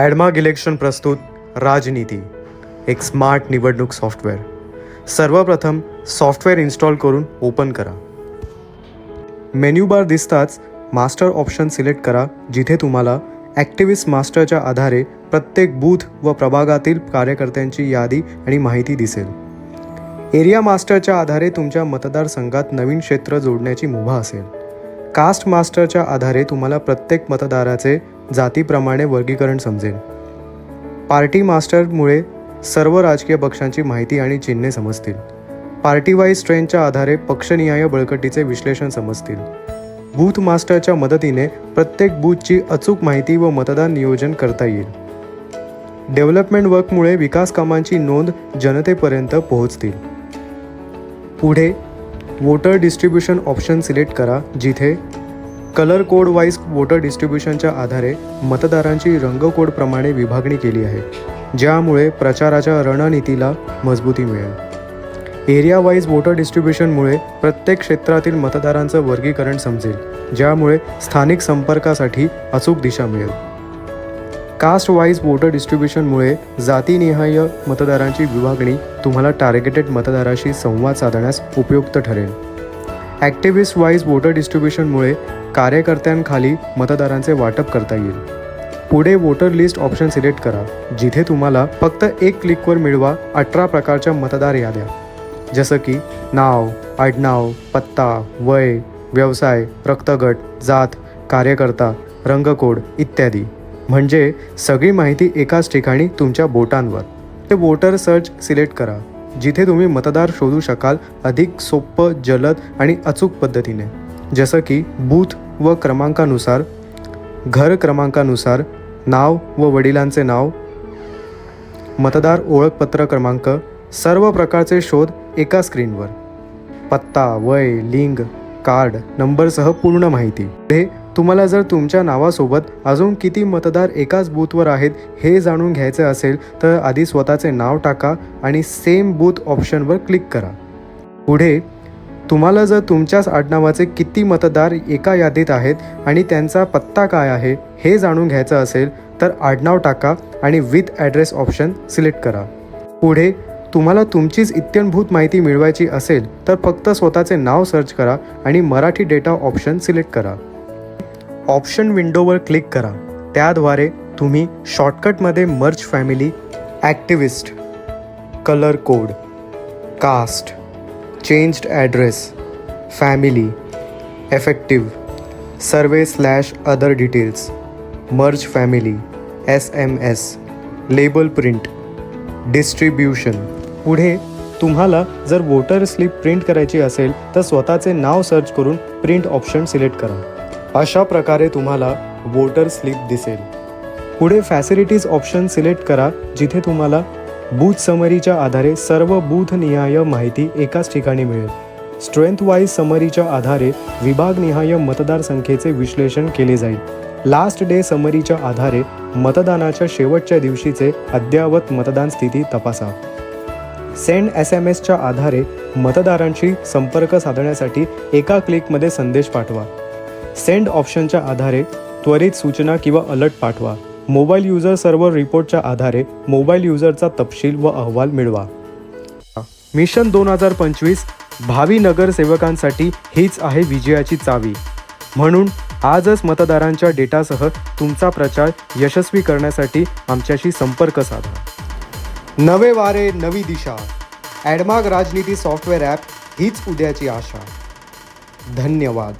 ॲडमाग election प्रस्तुत राजनीती एक स्मार्ट निवडणूक सॉफ्टवेअर. सर्वप्रथम सॉफ्टवेअर इन्स्टॉल करून ओपन करा. मेन्यू बार दिसताच मास्टर ऑप्शन सिलेक्ट करा जिथे तुम्हाला ॲक्टिव्हिस्ट मास्टरच्या आधारे प्रत्येक बूथ व प्रभागातील कार्यकर्त्यांची यादी आणि माहिती दिसेल. एरिया मास्टरच्या आधारे तुमच्या मतदारसंघात नवीन क्षेत्र जोडण्याची मुभा असेल. कास्ट मास्टरच्या आधारे तुम्हाला प्रत्येक मतदाराचे जातीप्रमाणे वर्गीकरण समजेल. पार्टी मास्टरमुळे सर्व राजकीय पक्षांची माहिती आणि चिन्हे समजतील. पार्टी वाईज ट्रेंडच्या आधारे पक्षनिहाय बळकटीचे विश्लेषण समजतील. बूथ मास्टरच्या मदतीने प्रत्येक बूथची अचूक माहिती व मतदान नियोजन करता येईल. डेव्हलपमेंट वर्कमुळे विकास कामांची नोंद जनतेपर्यंत पोहोचतील. पुढे वोटर डिस्ट्रीब्युशन ऑप्शन सिलेक्ट करा जिथे कलर कोड वाईज वोटर डिस्ट्रीब्युशनच्या आधारे मतदारांची रंग कोडप्रमाणे विभागणी केली आहे ज्यामुळे प्रचाराच्या रणनीतीला मजबूती मिळेल. एरिया वाईज वोटर डिस्ट्रीब्युशनमुळे प्रत्येक क्षेत्रातील मतदारांचं वर्गीकरण समजेल ज्यामुळे स्थानिक संपर्कासाठी अचूक दिशा मिळेल. कास्ट वाईज वोटर डिस्ट्रीब्युशनमुळे जातीनिहाय मतदारांची विभागणी तुम्हाला टार्गेटेड मतदाराशी संवाद साधण्यास उपयुक्त ठरेल. ॲक्टिव्हिस्ट वाईज वोटर डिस्ट्रीब्युशनमुळे कार्यकर्त्यांखाली मतदारांचे वाटप करता येईल. पुढे वोटर लिस्ट ऑप्शन सिलेक्ट करा जिथे तुम्हाला फक्त एक क्लिकवर मिळवा अठरा प्रकारच्या मतदार याद्या. जसं की नाव आडनाव पत्ता वय व्यवसाय रक्तगट जात कार्यकर्ता रंगकोड इत्यादी. म्हणजे सगळी माहिती एकाच ठिकाणी तुमच्या बोटांवर. ते वोटर सर्च सिलेक्ट करा. जिथे तुम्ही मतदार शोधू शकाल अधिक सोपं जलद आणि अचूक पद्धतीने. जसं की बूथ व क्रमांकानुसार घर क्रमांकानुसार नाव व वडिलांचे नाव मतदार ओळखपत्र क्रमांक सर्व प्रकारचे शोध एका स्क्रीनवर. पत्ता वय लिंग कार्ड नंबरसह पूर्ण माहिती. हे तुम्हाला जर तुमच्या नावासोबत अजून किती मतदार एकाच बूथवर आहेत हे जाणून घ्यायचे असेल तर आधी स्वतःचे नाव टाका आणि सेम बूथ ऑप्शनवर क्लिक करा. पुढे तुम्हाला जर तुमच्याच आडनावाचे किती मतदार एका यादीत आहेत आणि त्यांचा पत्ता काय आहे हे जाणून घ्यायचं असेल तर आडनाव टाका आणि विथ ॲड्रेस ऑप्शन सिलेक्ट करा. पुढे तुम्हाला तुमचीच इत्यंभूत माहिती मिळवायची असेल तर फक्त स्वतःचे नाव सर्च करा आणि मराठी डेटा ऑप्शन सिलेक्ट करा. ऑप्शन विंडोवर क्लिक करा. त्याद्वारे तुम्ही शॉर्टकटमध्ये merge family activist colour code caste changed address family effective survey slash other details merge family S M S label print distribution. पुढे तुम्हाला जर वोटर स्लिप प्रिंट करायची असेल तर स्वतःचे नाव सर्च करून प्रिंट ऑप्शन सिलेक्ट करा. अशा प्रकारे तुम्हाला वोटर स्लिप दिसेल. पुढे फॅसिलिटीज ऑप्शन सिलेक्ट करा जिथे तुम्हाला बूथ समरीच्या आधारे सर्व बूथनिहाय माहिती एकाच ठिकाणी मिळेल. स्ट्रेंथ वाईज समरीच्या आधारे विभागनिहाय मतदारसंख्येचे विश्लेषण केले जाईल. लास्ट डे समरीच्या आधारे मतदानाच्या शेवटच्या दिवशीचे अद्ययावत मतदान स्थिती तपासा. सेंड एस एम एसच्या आधारे मतदारांशी संपर्क साधण्यासाठी एका क्लिकमध्ये संदेश पाठवा. सेंड ऑप्शनच्या आधारे त्वरित सूचना किंवा अलर्ट पाठवा. मोबाईल युजर सर्व्हर रिपोर्टच्या आधारे मोबाईल युजरचा तपशील व अहवाल मिळवा. मिशन दोन हजार पंचवीस भावी नगरसेवकांसाठी हीच आहे विजयाची चावी. म्हणून आजच मतदारांच्या डेटासह तुमचा प्रचार यशस्वी करण्यासाठी आमच्याशी संपर्क साधा. नवे वारे नवी दिशा. ॲडमाग राजनीती सॉफ्टवेअर ॲप हीच उद्याची आशा. धन्यवाद.